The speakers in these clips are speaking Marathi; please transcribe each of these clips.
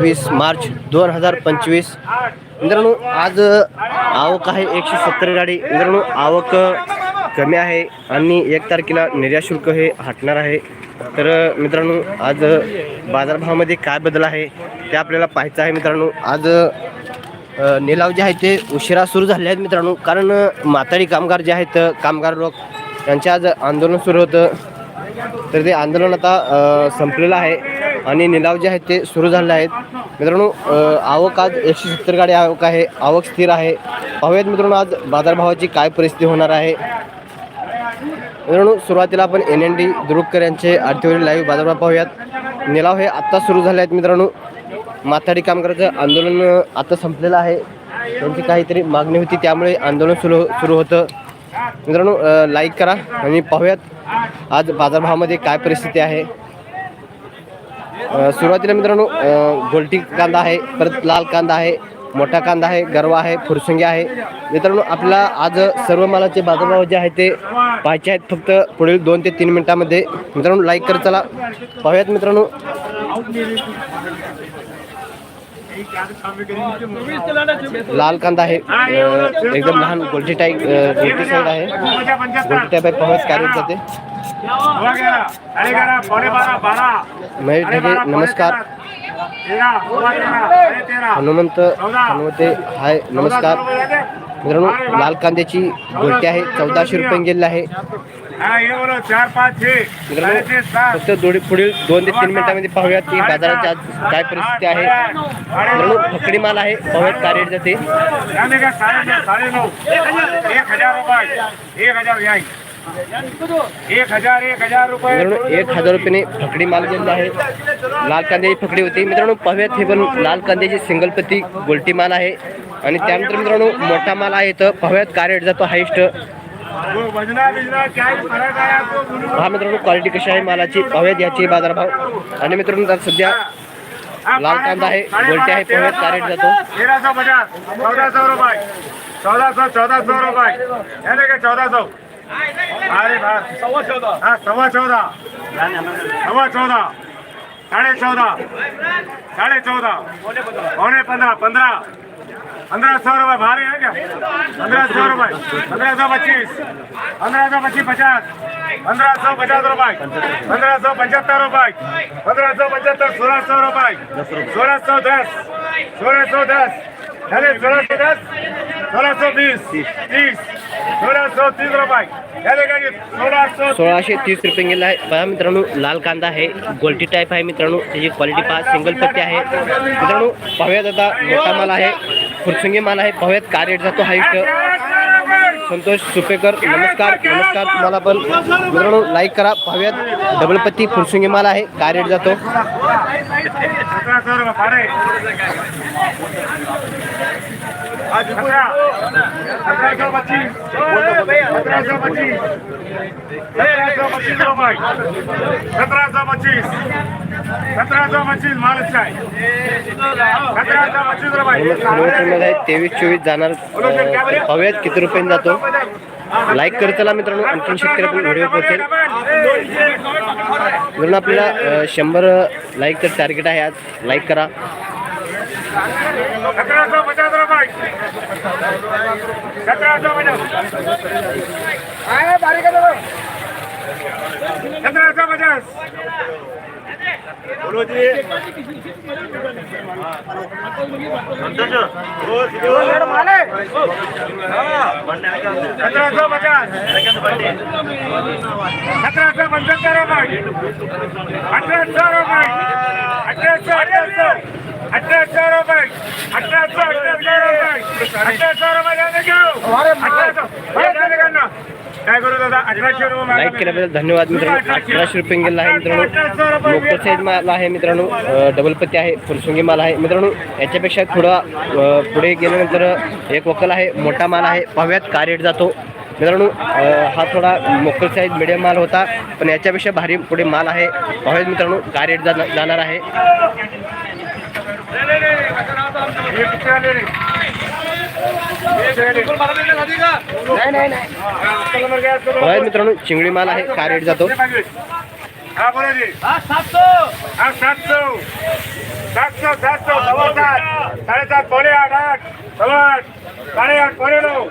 वीस मार्च दोन हजार पंचवीस. मित्रांनो आज आवक आहे एकशे सत्तर गाडी. मित्रांनो आवक कमी आहे आणि एक तारखेला निर्यात शुल्क हे हटणार आहे. तर मित्रांनो आज बाजारभावामध्ये काय बदल आहे ते आपल्याला पाहायचं आहे मित्रांनो. आज निलाव जे आहे ते उशिरा सुरू झाले आहेत मित्रांनो. कारण अ, कामगार जे आहेत कामगार लोक त्यांचे आज आंदोलन सुरू होतं. तर ते आंदोलन आता संपलेलं आहे. आणि निलाव जे आहेत ते सुरू झाले आहेत. मित्रांनो आवक आज एकशे सत्तर गाडी आवक आहे. आवक स्थिर आहे. पाहूयात मित्रांनो आज बाजारभावाची काय परिस्थिती होणार आहे. मित्रांनो सुरुवातीला आपण एन एन डी दुरुककर यांचे आरतीवरील लाईव्ह बाजारभाव पाहूयात. निलाव हे आत्ता सुरू झाले आहेत मित्रांनो. माथाडी कामगाराचं आंदोलन आता संपलेलं आहे. त्यांची काहीतरी मागणी होती त्यामुळे आंदोलन सुरू सुरू होतं. मित्रांनो लाईक करा आणि पाहूयात आज बाजारभावामध्ये काय परिस्थिती आहे. सुरुवातीला मित्रांनो गोलटी कांदा आहे परत लाल कांदा आहे मोठा कांदा आहे गरवा आहे फुरसंगी आहे. मित्रांनो आपल्याला आज सर्व मालाचे बाजारभाव जे आहेत ते पाहायचे आहेत फक्त पुढील दोन ते तीन मिनिटामध्ये. मित्रांनो लाईक करत चला. पाहूयात मित्रांनो. लाल कांदा आहे एकदम लहान गोलटी टाईप गोलटी साईड आहे. गोलटी टाईप आहे पाहूयात काय रेट जाते. महेश ढगे नमस्कार. हनुमंत हनुमते हाय नमस्कार. मित्रांनो लाल कांद्याची गोलटी आहे चौदाशे रुपये गेलेली आहे. फक्त पुढील दोन ते तीन मिनिटांमध्ये पाहूयात की बाजाराची आज काय परिस्थिती आहे. मित्रांनो फकडी माल आहे पाहूयात काय रेट जाते. एक हजार एक हजार रुपये. मित्रांनो एक हजार रुपयाने फकडी माल गेलेला आहे. लाल कांद्याची फकडी होती. मित्रांनो पाहूयात हे पण लाल कांद्याची सिंगल पत्ती गोलटी माल आहे. आणि त्यानंतर मित्रांनो मोठा माल आहे. तर पाहूयात काय रेट जातो हायस्ट. हा मित्रांनो क्वालिटी कशी आहे मालाची पाहूयात याची बाजारभाव. आणि मित्रांनो तर सध्या लाल कांदा आहे गोलटे आहे पाहूयात काय रेट जातो. तेरह पचास चौदह रुपये. चौदह सौ रुपये. यानी का सौ अरे सव्वा चौदा चौदह सव्वा चौदा सव्वा चौदा. साडे चौदा. साडे चौदा चौदह पंधरा पंधरा पंद्रह सौ रुपये भारी है क्या पंद्रह सौ रुपये. पंद्रह सौ पच्चीस. पंद्रह सौ पच्चीस पचास. पंद्रह सौ पचास रुपये. पंद्रह सौ पचहत्तर रुपये. पंद्रह सौ पचहत्तर सोलह सौ रुपये. सोलह सौ दस. सोलह सौ दस. अरे सोलह सौ दस? सोलह सौ बीस तीस. सोलह सौ तीस रुपये. सोळाशे तीस रुपये गेला आहे. बघा मित्रांनो लाल कांदा आहे. गोल्टी टाईप आहे मित्रांनो. त्याची क्वालिटी पहा. सिंगल पत्ती आहे. मित्रांनो पाहूयात आता मोठा माल आहे. फुरसुंगी माल आहे पाहूयात काय रेट जातो हाईट संतोष सुपेकर नमस्कार नमस्कार तुम्हाला पण मित्रांनो लाईक करा पाहूयात डबलपती पत्ती फुरसुंगी माल आहे काय रेट जातो सत्रह सौ पच्चीस रुपये रुपये तेवीस चोवीस जाणार पाहूयात किती रुपयाने जातो. लाईक करत चला मित्रांनो आणखीन शेतकरी पण व्हिडिओ पोहोचेल मित्रांनो आपल्याला शंभर लाईकचं टार्गेट आहे आज. लाईक करा. पचास रुपये सत्रह सौ पचास सत्रह सौ पचास बोलो जी सत्रह सौ पचास सत्रह सौ पंचहत्तर रुपये अठारह सौ क्यों करू दादा? अठराशे रुपये लाईक केल्याबद्दल धन्यवाद मित्रांनो. अठराशे रुपये गेला आहे मित्रांनो. लोकल साईज माल आहे मित्रांनो. डबल पत्ती आहे फुलसुंगी माल आहे. मित्रांनो याच्यापेक्षा थोडा पुढे गेल्यानंतर एक वकल आहे मोठा माल आहे. पाहूयात का रेट जातो. मित्रांनो हा थोडा मोकल साईज मिडियम माल होता पण याच्यापेक्षा भारी पुढे माल आहे. पाहूयात मित्रांनो का रेट जाणार आहे. नाही मित्रांनो चिंगळी माल आहे काय रेट जातो? हा बोला जी. हा सातशे. सातशे सव्वा सात. साडेसात पावणे आठ आठ. सव्वा आठ. साडेआठ पावणे नऊ.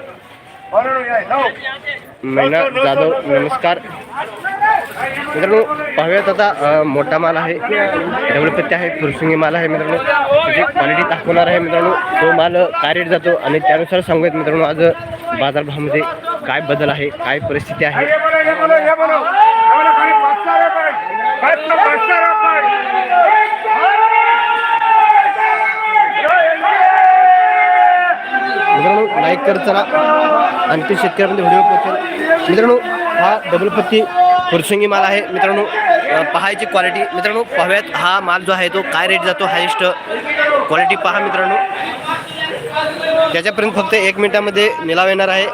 मैना जाधव नमस्कार. मित्रांनो पाहूयात आता मोठा माल आहे. डबलपत्ती आहे फुरसुंगी माल आहे मित्रांनो. त्याची क्वालिटी दाखवणार आहे मित्रांनो. तो माल काय रेट जातो? आणि त्यानुसार सांगूयात मित्रांनो आज बाजारभावामध्ये काय बदल आहे काय परिस्थिती आहे हे बोला हे बोला हे बोला हे बोला खाली पाच सहा रुपये पाच सहा पाच सहा मित्रांनो लाईक कर चला. आणखी शेतकऱ्यांमध्ये व्हिडिओ पोहोचेल मित्रांनो हा डबलपत्ती फुरसुंगी माल आहे. मित्रांनो पहायची क्वालिटी मित्रांनो पाहूयात हा माल जो आहे तो काय रेट जातो हायेस्ट क्वालिटी पहा मित्रांनो. त्याच्यापर्यंत फक्त एक मिनिटामध्ये निलाव येणार आहे.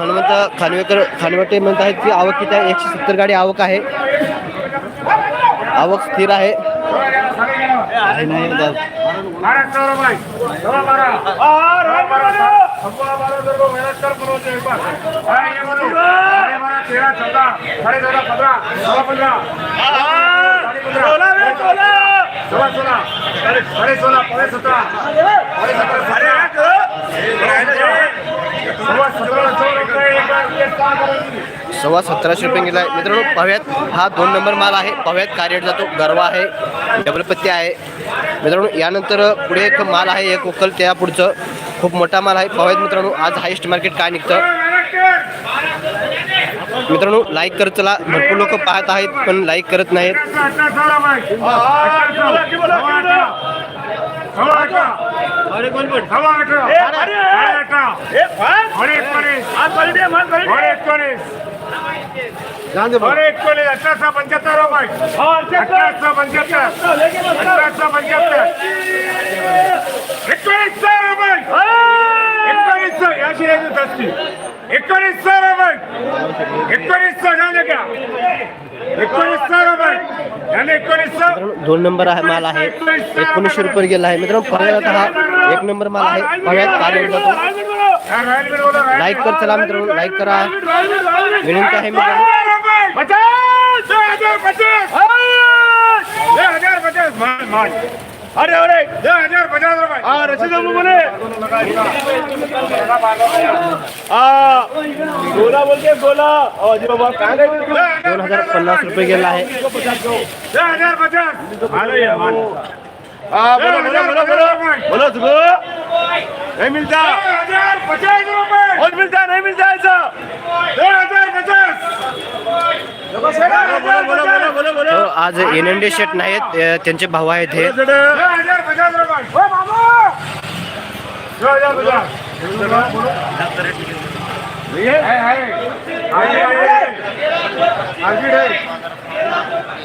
हनुमंत खानवेकर खानवटे म्हणत आहेत की आवक किती आहे? एकशे सत्तर गाडी आवक आहे. आवक स्थिर आहे. बारा सव्वा सतराशे रुपये गेला आहे मित्रांनो पाहूयात हा दोन नंबर माल आहे. पाहूयात काय रेट जातो गरवा आहे डबलपत्ती आहे. मित्रांनो यानंतर पुढे एक माल आहे एक उकल त्या पुढचं खूप मोठा माल आहे. पाहूयात मित्रांनो आज हायेस्ट मार्केट काय निघतं? मित्रांनो लाईक करत चला. भरपूर लोक पाहत आहेत पण लाईक करत नाहीत. अठराशे पंच्याहत्तर रुपये. अठराशे पंच्याहत्तर अठराशे पंच्याहत्तर याने एकोणीसशे मित्रांनो दोन नंबर आहे माल आहे. एकोणीसशे रुपये गेला आहे. मित्रांनो पाहूयात हा एक नंबर माल आहे. रेट जातो लाईक कर चला मित्रांनो लाईक करा. विनंती आहे मित्रांनो? अरे अरे! दो हजार पचास रुपये. हा रशीद बोले गोला बोलते गोला अजी बाबा काय दोन हजार पन्नास रुपये गेला आहे. हाँ बोलो बोलो बोलो बोलो. बोलो सुबह नहीं हजार पचास रुपये. और मिलता नहीं ऐसा दो हजार पचास. हो, आज एन एन डी शेट नाहीत त्यांचे भाऊ आहेत हे. हजार पचास बोलो. दोन पूरे बोलो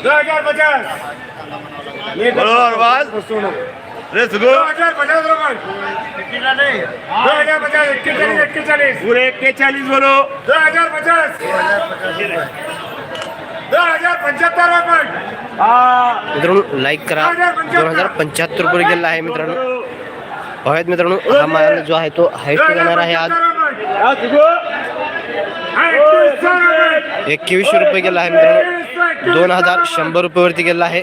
दो हजार पचास दो हजार पंच्याहत्तर रुपये हाँ मित्रांनो लाईक करा. दोन हजार पंच्याहत्तर रुपये गेला आहे मित्रांनो. पाहूयात मित्रांनो हा माल जो आहे तो हायस्ट जाणार आहे आज. एकवीसशे रुपये. गेला आहे मित्रांनो. दोन हजार शंभर रुपयेवरती गेला आहे.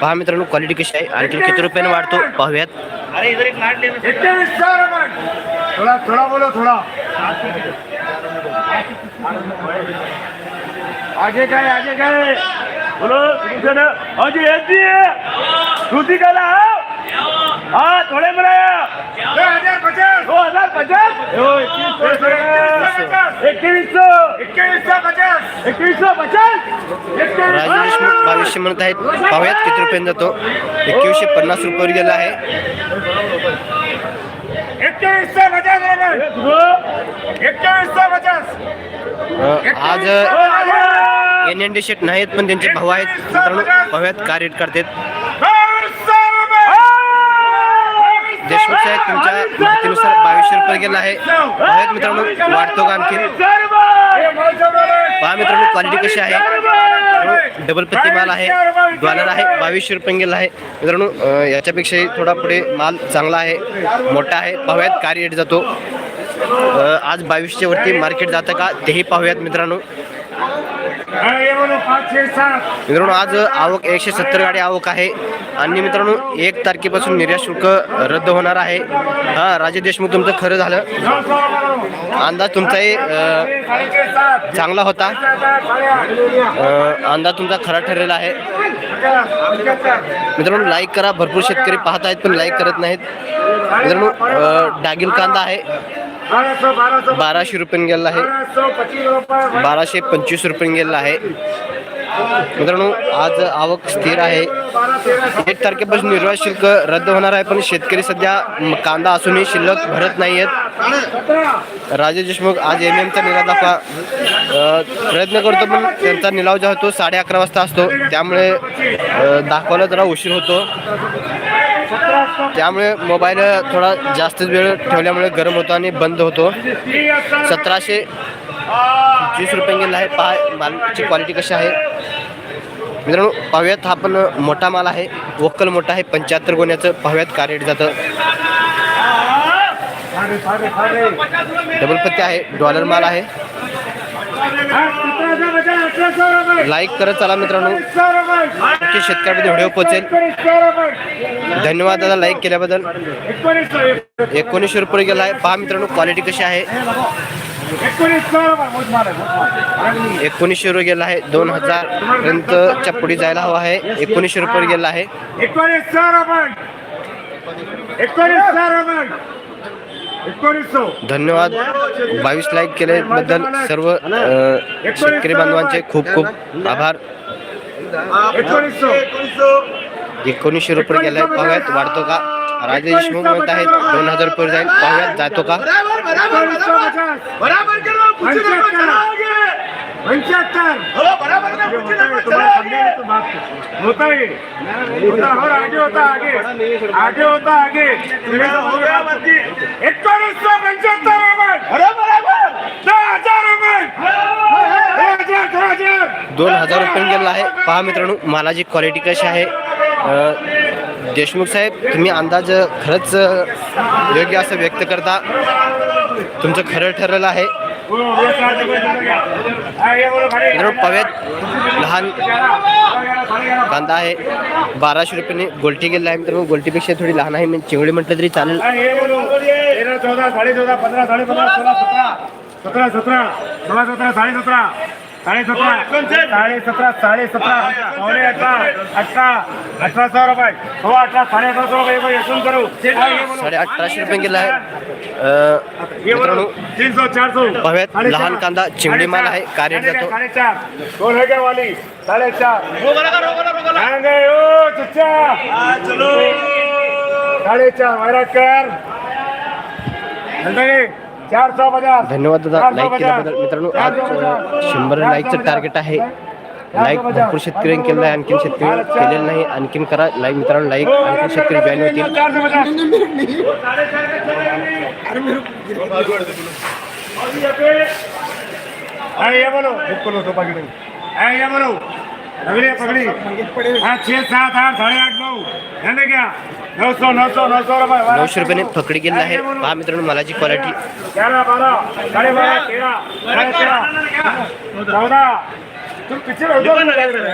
पहा मित्रांनो क्वालिटी कशी आहे आणखी किती रुपयाने वाढतो पाहूयात. थोड़ा थोड़ा बोलो थोड़ा. आगे गए आगे गए। बोलो सुबह ना अजी है दूसरी गला हाँ थोड़े बनाया दो हजार पचास। हजार पचास? पचास। इक्कीस सौ। पचास। राजू देशमुख बावीसशे म्हणत आहेत पाहूयात किती रुपयाने जातो एकवीसशे पन्नास रुपयावर गेला आहे. आज एन एन डी शेट नाहीत पण त्यांचे भाऊ आहेत. मित्रांनो काढतात बावीस सौ रुपये देशमुख साहेब तुमच्या माहितीनुसार बावीसशे रुपये गेला आहे. पाहूयात मित्रांनो वाढतो का आणखी क्वालिटी कशी आहे? डबल पत्ती माल आहे. डॉलर आहे. बावीसशे रुपये गेला आहे. मित्रांनो याच्यापेक्षाही थोडा पुढे माल चांगला आहे. मोठा आहे. पाहूयात काय रेट जातो. आज बावीसशे वरती मार्केट जातं का? तेही पाहूयात मित्रांनो. मित्रांनो आज आवक एकशे सत्तर गाडी आवक आहे. आणि मित्रांनो एक तारखेपासून निर्यात शुल्क रद्द होणार आहे. हा राजे देशमुख तुमचं खरं झालं. अंदाज तुमचाही चांगला होता. अंदाज तुमचा खरा ठरलेला आहे. मित्रांनो लाईक करा. भरपूर शेतकरी पाहत आहेत पण लाईक करत नाहीत. मित्रांनो डागिल कांदा आहे. बाराशे रुपये गेलेला आहे. बाराशे पंचवीस रुपये गेलेला आहे. मित्रांनो आज आवक स्थिर आहे. एक तारखेपासून निर्वाह शुल्क रद्द होणार आहे पण शेतकरी सध्या कांदा असूनही शिल्लक भरत नाही आहेत राजे देशमुख आज एम एमचा निलाव दाखवा. प्रयत्न करतो पण त्यांचा निलाव जो होतो साडे अकरा वाजता असतो. त्यामुळे दाखवायला जरा उशीर होतो. त्यामुळे मोबाईल थोडा जास्त वेळ ठेवल्यामुळे गरम होतो आणि बंद होतो. सतराशे वीस रुपये गेला आहे पहा मालची क्वालिटी कशी आहे. मित्रांनो पाहूयात हा पण मोठा माल आहे. वक्कल मोठा आहे पंच्याहत्तर गोण्याचं पाहूयात का रेट जातं. डबल पत्ते आहे डॉलर माल आहे सतराशे पचास अठराशे रुपये लाईक करत चला मित्रांनो. सौ शेतकऱ्यामध्ये शेतकऱ्यापर्यंत व्हिडिओ पोहोचेल. धन्यवाद दादा लाईक केल्याबद्दल. एकोणीसशे रुपये गेला आहे. पहा मित्रांनो क्वालिटी कशी आहे? एकोणीसशे रुपये गेला आहे. दोन हजार पर्यंत चपडी जायला हवा आहे. एकोणीसशे रुपये गेला आहे. धन्यवाद बावीस लाईक केल्याबद्दल सर्व शेतकरी बांधवांचे खूप खूप आभार एकोणीसशे रुपये गेला पाहूयात वाढतो का राजे देशमुख म्हणत आहेत दोन हजार रुपये जाईल पाहूयात जातो का पंच्याहत्तर. हो होता है होता और आगे होता आगे. आगे होता आगे. हो पंच्याहत्तर दोन हजार रुपये गेला आहे. पहा मित्रांनो मालाची क्वालिटी कशी आहे. देशमुख साहेब तुम्ही अंदाज खरंच योग्य असं व्यक्त करता. तुमचं खरं ठरलेलं आहे. पव्यात लहान कांदा आहे. बाराशे रुपयाने गोलटी गेलेला आहे मित्रांनो. गोलटीपेक्षा थोडी लहान आहे. मी चिवळी म्हटलं तरी चालेल. चौदा साडे चौदा पंधरा साडे पंधरा सोळा सतरा सतरा सतरा सोळा सतरा साडे सतरा सत्रह साढ़े सत्रह साढ़े सत्रह साढ़े सत्रह पौने अठारह अठारह अठारह सौ रुपये. सवा अठारह साढ़े अठारह सौ रुपये ये सुन करो. साडे अठराशे रुपये गेला आहे मित्रांनो तीन सौ चार सौ पव्यात लहान कांदा चिंगडी माल आहे का रेट जातो. साढ़े चार दोन है वाली साढ़े चार रोको लगा हाँ, धन्यवाद दादा. लाईक. केल्याबद्दल. मित्रांनो आज शंभर लाईकचं. टार्गेट आहे. लाईक. भरपूर शेतकऱ्यांनी केलेलं आहे आणखीन शेतकरी केलेलं नाही आणखीन करा. लाईक मित्रांनो लाईक आणखीन शेतकरी जॉईन होतील. हाँ बोलो. तो पाकिट हाँ हाँ छः सात आठ साढ़े आठ नौ है ना क्या नौ सौ नौ सौ नौ सौ रुपये नऊशे रुपयाने पकडी गेलेला आहे. पहा मित्रांनो मालाची क्वालिटी ग्यारह बारह साढ़े बारह तेरह साढ़े तेरह चौदह तुम पीछे रहो दो मिनट लग रहे।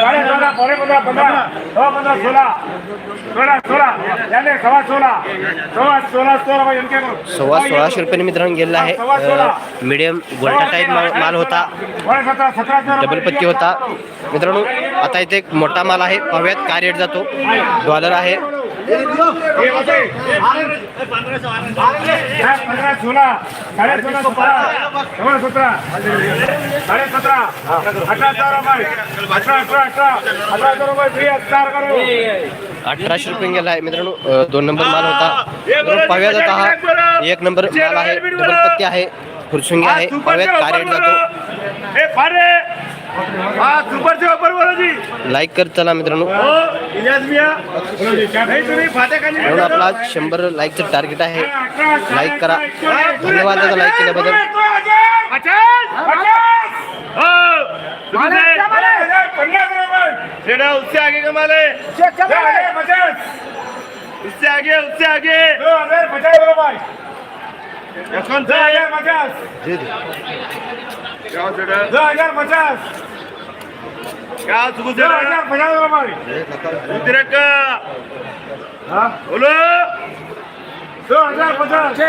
साढ़े चौदह पौने पंद्रह पंद्रह सौ पंद्रह सोलह सोलह सोलह यानी सवा सोलह सवा सोलह सौ रुपये इनके को सव्वा सोळाशे रुपयाने मित्रांनो गेलेला आहे. मिडियम गोल्टा टाईप माल होता. डबल पत्ती होता. मित्रांनो आता इथे एक मोठा माल आहे. पाहूयात काय रेट जातो. डॉलर आहे. रुपये रुपये फ्री करो अठराशे रुपये गेला आहे मित्रांनो. दोन नंबर माल होता. पाहूयात आता हा एक नंबर. माल आहे. डबल पत्ती आहे. फुरसुंगी आहे. पाहूयात काय रेट जातो ए फारे हाँ सुपर से ऊपर बोलो जी लाईक कर चला मित्रांनो. ओ इलियास मियां नहीं तुम्ही फाटे का म्हणून आपला आज शंभर लाईकचं टार्गेट आहे लाईक करा। धन्यवाद दादा लाईक केल्याबद्दल पचास पचास हो तुम्ही पन्नास रुपये सेना उससे आगे कमा ले दो हजार पचास उससे आगे उससे आगे। दो हजार पचास पचास रुपये उद्रेक हा? बोलो. दो हजार पचास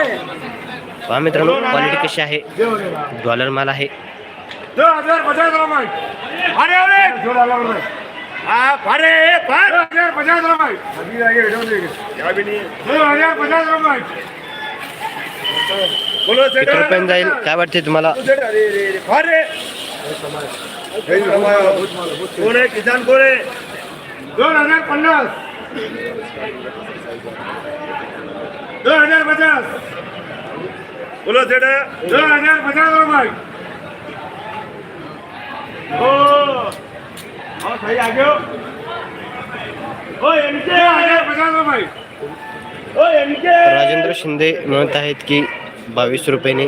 पहा मित्रांनो क्वालिटी कशी आहे? डॉलर माल आहे. किती सेठ. रुपयाने जाईल. काय वाटते तुम्हाला? अरे अरे अरे फारे कोण आहे किसान कोण आहे दोन हजार पन्नास दोन हजार पचास बोलो सेठ दोन हजार पचास रुपये हो हो सही आगे हो ओ एमके दो हजार पचास रुपये ओ एमके राजेंद्र शिंदे म्हणत आहेत की बावीस रुपयाने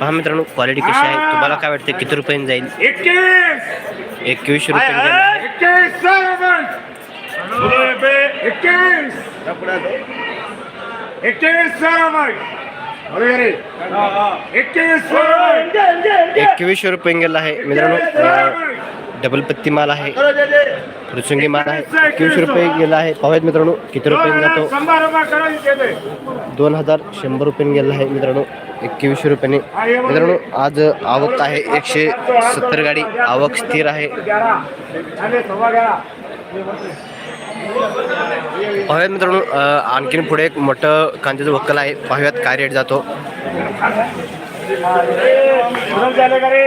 पहा मित्रांनो क्वालिटी कशी आहे. तुम्हाला काय वाटते किती रुपयाने जाईल? हाय, रुपये एकवीसशे रुपये गेला आहे. मित्रांनो डबल पत्ती माल आहे. रुसुंगी माल आहे. एकवीस रुपये गेला आहे. पाहूयात मित्रांनो किती रुपये रुपयाने जातो दोन हजार शंभर रुपये गेला आहे मित्रांनो एकवीसशे रुपयाने. मित्रांनो आज आवक आहे एकशे सत्तर गाडी. आवक स्थिर आहे. पाहूयात मित्रांनो आणखीन पुढे एक मोठं कांद्याचं वक्कल आहे. पाहूयात काय रेट जातो. जाने का रे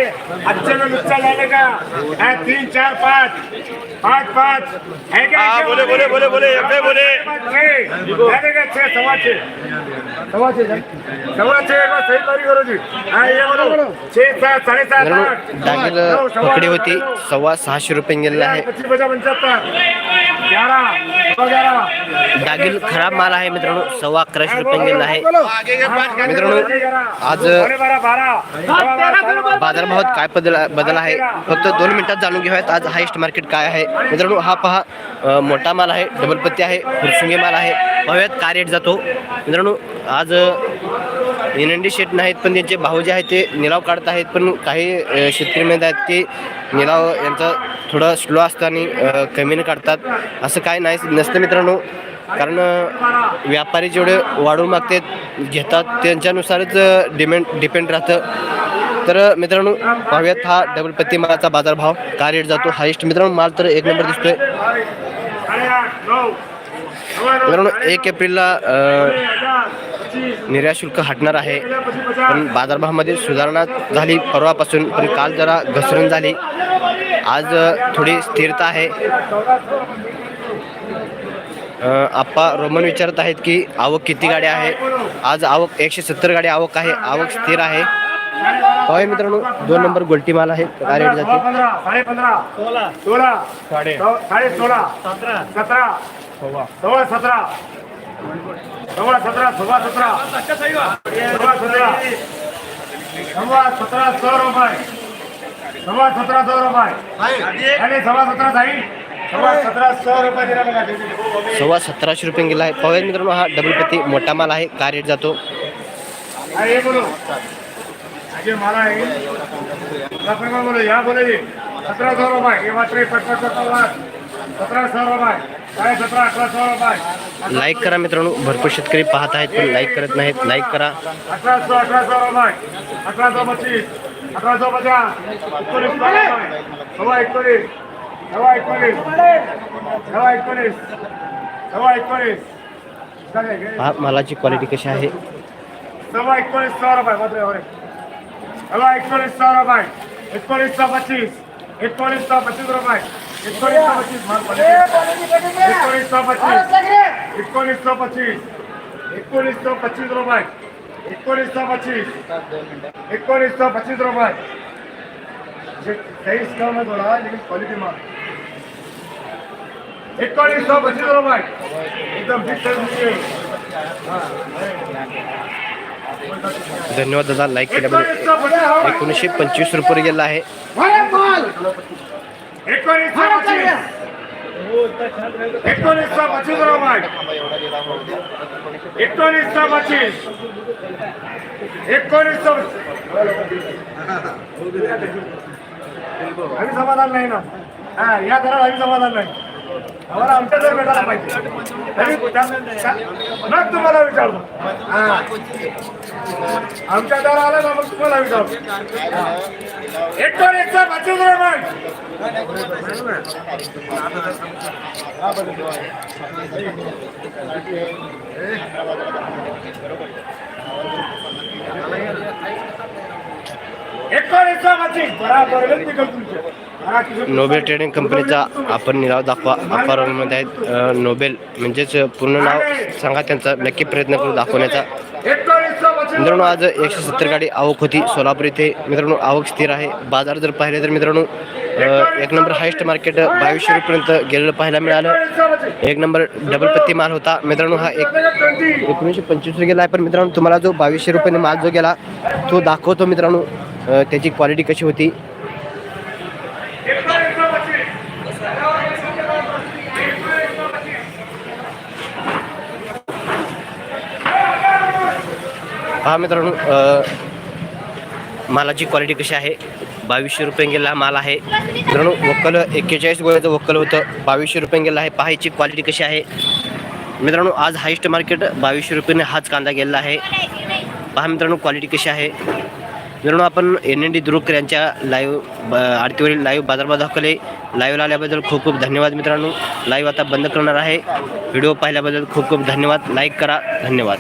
में लुच्चा जाने का तीन चार पाँच पाँच पाँच बोले, बोले, बोले, बोले, ऐसे बोले। छः छः सही करो हाँ ये सात आठ पकडी होती सव्वा सहाशे रुपये गेलेला आहे पच्चीस पंच्याहत्तर डागील खराब माल आहे मित्रांनो सव्वा अकराशे रुपये गेलेला आहे के मित्रांनो आज बाजारभावात काय बदल बदल आहे? फक्त दोन मिनिटात जाणून घेऊयात आज हायस्ट मार्केट काय आहे. मित्रांनो हा पहा मोठा माल आहे डबल पत्ती आहे फुरसुंगी माल आहे. पाहूयात काय रेट जातो. मित्रांनो आज एनंडी शेट नाहीत पण त्यांचे भाऊ जे आहेत ते निलाव काढत आहेत. पण काही शेतकरी म्हणत आहेत की निलाव यांचा थोडं स्लो असतं आणि कमीने काढतात. असं काय नाही नसतं मित्रांनो. कारण व्यापारी जेवढे वाढवून मागतात घेतात त्यांच्यानुसारच डिमेंड डिपेंड राहतं. तर मित्रांनो पाहूयात हा डबल पत्ती मालाचा बाजारभाव. काय रेट जातो? हायेस्ट मित्रांनो माल तर एक नंबर दिसतोय. मित्रांनो एक एप्रिलला अ, हजार, पच्चीस, निर्यात शुल्क हटणार आहे. पण बाजारभावामध्ये सुधारणा झाली परवापासून पण काल जरा घसरण झाली. आज थोडी स्थिरता आहे. आप्पा रोमन विचारत आहेत की आवक किती गाड्या आहे? आज आवक एकशे सत्तर गाडी आवक आहे. आवक स्थिर आहे. पाहूया मित्रांनो दोन नंबर गोल्टी माल आहे. काय रेट जाते. पंधरा साडे पंधरा सोळा सोळा साडे साडे सोळा सतरा सतरा सव्वा सतरा सव्वा सतरा सव्वा सतरा. सतरा. सव्वा सतरा सौ रुपये. सव्वा सतरा सौ रुपये. आणि सव्वा सतरा जाईल सतरा सतराशे रुपये गेला आहे. पाहूया मित्रांनो हा डबल पत्ती मोठा माल आहे. काय रेट जातो? अरे ये बोलो. आगे मारा है दस में बोलो. यहाँ बोले. जी सत्रह सौ रुपये. ये मात्र लाईक करा मित्रांनो भरपूर शेतकरी पाहत आहेत पण लाईक करत नाहीत लाईक करा. पहा मालाची क्वालिटी कशी आहे. सवा एकोणीस सौ रुपये सवा एकोणीस सौ रुपये एकोणीस सौ पच्चीस एकोणीस सौ पच्चीस रुपये सौ पच्चीस रुपये. धन्यवाद दादा रुपये. एकोणीसशे पंचवीस रुपये गेला आहे एकोणीसशे पच्चीस एकोणीसशे पच्चीस रुपये एकोणीसशे पच्चीस एकोणीसशे आम्ही समाधान नाही ना? हा या दरात आम्ही समाधान नाही. आम्हाला आमच्या जर भेटायला पाहिजे. तरी मग तुम्हाला विचारतो. आमच्या दर आला ना मग तुम्हाला विचारतो. एकोणीसशे पच्चीस रुपये एकोणीसशे पच्चीस बराबर व्यक्ती करतो तुमचे. हा, तुझं- नोबेल ट्रेडिंग कंपनीचा आपण निराव दाखवा. अपारमध्ये आहेत नोबेल म्हणजेच पूर्ण नाव सांगा त्यांचा नक्की प्रयत्न करू दाखवण्याचा. मित्रांनो आज एकशे सत्तर गाडी आवक होती सोलापूर इथे. मित्रांनो आवक स्थिर आहे. बाजार जर पाहिले तर मित्रांनो एक नंबर हायस्ट मार्केट बावीसशे रुपयेपर्यंत गेलेलं पाहायला मिळालं. एक नंबर डबल पत्ती माल होता. मित्रांनो हा एक एकोणीसशे पंचवीस गेला आहे. पण मित्रांनो तुम्हाला जो बावीसशे रुपयाने माल जो गेला तो दाखवतो मित्रांनो. त्याची क्वालिटी कशी होती एकोणीसशे पच्चीस. हा मित्रांनो मालाची क्वालिटी कशी आहे? बावीसशे रुपये गेला माल आहे. मित्रांनो वक्कल एक्केचाळीस गोळ्याचं वक्कल होतं. बावीसशे रुपये गेला आहे. पहायची क्वालिटी कशी आहे? मित्रांनो आज हायस्ट मार्केट बावीसशे रुपयाने हाच कांदा गेलेला आहे. पहा मित्रांनो क्वालिटी कशी आहे? मित्रांनो आपण एन एन डी दुरुकर यांच्या लाईव्ह आरतीवरील लाईव्ह बाजारभाव दाखवले. लाईव्हला आल्याबद्दल खूप खूप धन्यवाद मित्रांनो. लाईव्ह आता बंद करणार आहे. व्हिडिओ पाहिल्याबद्दल खूप खूप धन्यवाद. लाईक करा. धन्यवाद.